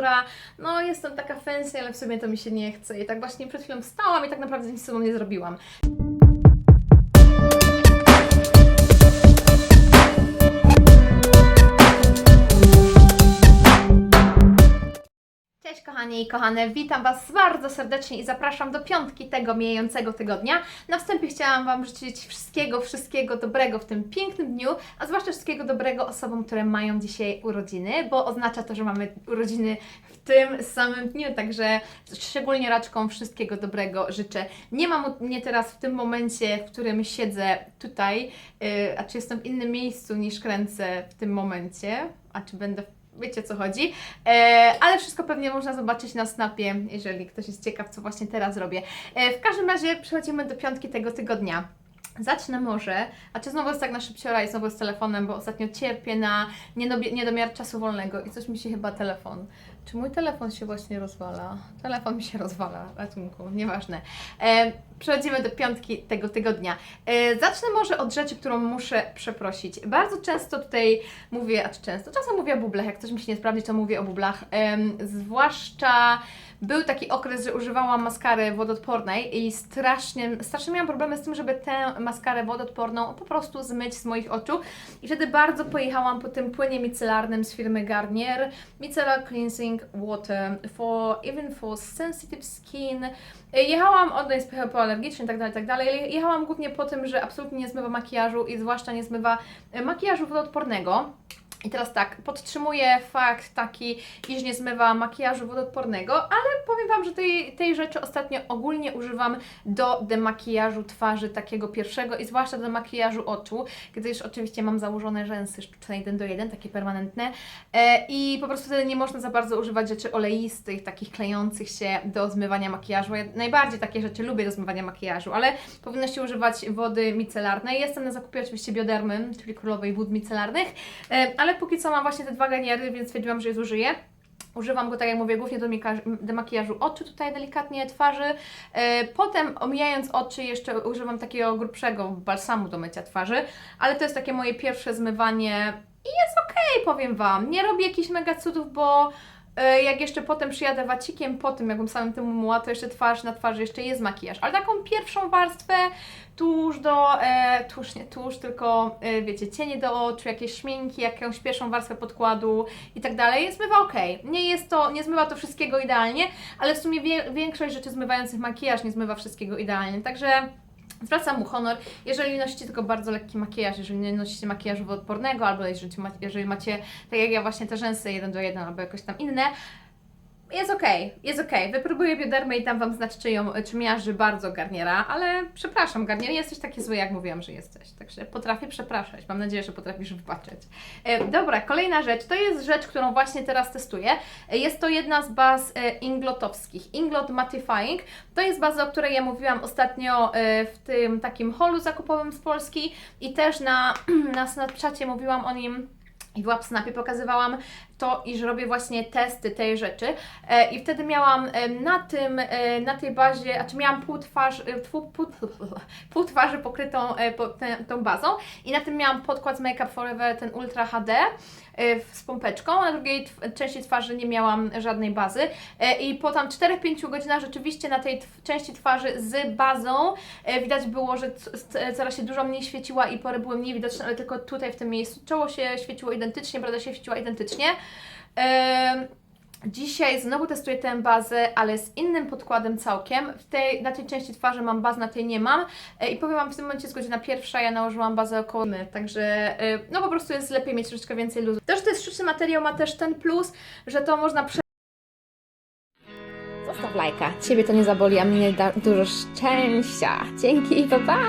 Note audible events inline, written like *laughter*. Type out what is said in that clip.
która, no jestem taka fancy, ale w sumie to mi się nie chce. I tak właśnie przed chwilą wstałam i tak naprawdę nic z sobą nie zrobiłam. I kochane, witam Was bardzo serdecznie i zapraszam do piątki tego mijającego tygodnia. Na wstępie chciałam Wam życzyć wszystkiego, wszystkiego dobrego w tym pięknym dniu, a zwłaszcza wszystkiego dobrego osobom, które mają dzisiaj urodziny, bo oznacza to, że mamy urodziny w tym samym dniu, także szczególnie raczką wszystkiego dobrego życzę. Nie mam mnie teraz w tym momencie, w którym siedzę tutaj, yy, a czy jestem w innym miejscu niż kręcę w tym momencie, a czy będę Wiecie o co chodzi, e, ale wszystko pewnie można zobaczyć na snapie, jeżeli ktoś jest ciekaw, co właśnie teraz robię. E, w każdym razie przechodzimy do piątki tego tygodnia. Zacznę może, a czy znowu jest tak na szybciora i znowu z telefonem, bo ostatnio cierpię na niedomiar czasu wolnego i coś mi się chyba telefon. Czy mój telefon się właśnie rozwala? Telefon mi się rozwala, ratunku, nieważne. E, przechodzimy do piątki tego tygodnia. E, zacznę może od rzeczy, którą muszę przeprosić. Bardzo często tutaj mówię, a czy często, czasem mówię o bublach, jak coś mi się nie sprawdzi, to mówię o bublach. Em, zwłaszcza był taki okres, że używałam maskary wodoodpornej i strasznie, strasznie miałam problemy z tym, żeby tę maskarę wodoodporną po prostu zmyć z moich oczu. I wtedy bardzo pojechałam po tym płynie micelarnym z firmy Garnier, Micellar Cleansing Water for even for sensitive skin. Jechałam, on jest hypoalergiczny i tak dalej, tak dalej. Jechałam głównie po tym, że absolutnie nie zmywa makijażu i zwłaszcza nie zmywa makijażu wodoodpornego. I teraz tak, podtrzymuję fakt taki, iż nie zmywa makijażu wodoodpornego, ale powiem Wam, że tej, tej rzeczy ostatnio ogólnie używam do demakijażu twarzy takiego pierwszego i zwłaszcza do makijażu oczu, gdyż oczywiście mam założone rzęsy sztuczne 1 do 1, takie permanentne e, i po prostu wtedy nie można za bardzo używać rzeczy oleistych, takich klejących się do zmywania makijażu. Ja najbardziej takie rzeczy lubię do zmywania makijażu, ale powinno się używać wody micelarnej. Jestem na zakupie oczywiście biodermy, czyli królowej wód micelarnych, e, ale póki co mam właśnie te dwa garniery, więc stwierdziłam, że je zużyję. Używam go, tak jak mówię, głównie do, do makijażu oczu, tutaj delikatnie twarzy. E, potem, omijając oczy, jeszcze używam takiego grubszego balsamu do mycia twarzy, ale to jest takie moje pierwsze zmywanie i jest okej, powiem Wam. Nie robię jakichś mega cudów, bo jak jeszcze potem przyjadę wacikiem, po tym jakbym samym tym umyła, to jeszcze twarz na twarzy jeszcze jest makijaż. Ale taką pierwszą warstwę, tuż do, e, tuż nie tuż, tylko e, wiecie, cienie do oczu, jakieś szminki, jakąś pierwszą warstwę podkładu i tak dalej, zmywa ok. Nie jest to, nie zmywa to wszystkiego idealnie, ale w sumie wie, większość rzeczy zmywających makijaż nie zmywa wszystkiego idealnie, także zwracam mu honor. Jeżeli nosicie tylko bardzo lekki makijaż, jeżeli nie nosicie makijażu wodoodpornego, albo jeżeli, jeżeli macie, tak jak ja właśnie te rzęsy jeden do jeden, albo jakoś tam inne, jest okej, jest okej. Wypróbuję biodermę i dam Wam znać, czy, ją, czy miażdży bardzo Garniera, ale przepraszam, Garnier, nie jesteś taki zły, jak mówiłam, że jesteś. Także potrafię przepraszać. Mam nadzieję, że potrafisz wybaczyć. E, dobra, kolejna rzecz. To jest rzecz, którą właśnie teraz testuję. E, Jest to jedna z baz e, inglotowskich. Inglot Mattifying. To jest baza, o której ja mówiłam ostatnio e, w tym takim holu zakupowym z Polski i też na, *clears throat* na Snapchacie mówiłam o nim i w WhatsAppie pokazywałam to, iż robię właśnie testy tej rzeczy. E, i wtedy miałam e, na tym, e, na tej bazie, a czy miałam pół, twarz, e, pół, pół, *laughs* pół twarzy pokrytą e, po, tę- tą bazą. I na tym miałam podkład z Make Up Forever, ten Ultra HD e, z pompeczką, na drugiej tw- części twarzy nie miałam żadnej bazy. E, i po tam 4-5 godzinach rzeczywiście na tej części twarzy z bazą e, widać było, że coraz się dużo mniej świeciła i pory były mniej widoczne, ale tylko tutaj w tym miejscu czoło się świeciło identycznie, broda się świeciła identycznie. Dzisiaj znowu testuję tę bazę, ale z innym podkładem całkiem. W tej, na tej części twarzy mam bazę, na tej nie mam. E, I powiem Wam, w tym momencie jest godzina pierwsza, ja nałożyłam bazę około my, także e, no po prostu jest lepiej mieć troszeczkę więcej luzu. To, że to jest sztuczny materiał ma też ten plus, że to można prze... Zostaw lajka, Ciebie to nie zaboli, a mnie da dużo szczęścia. Dzięki, pa pa!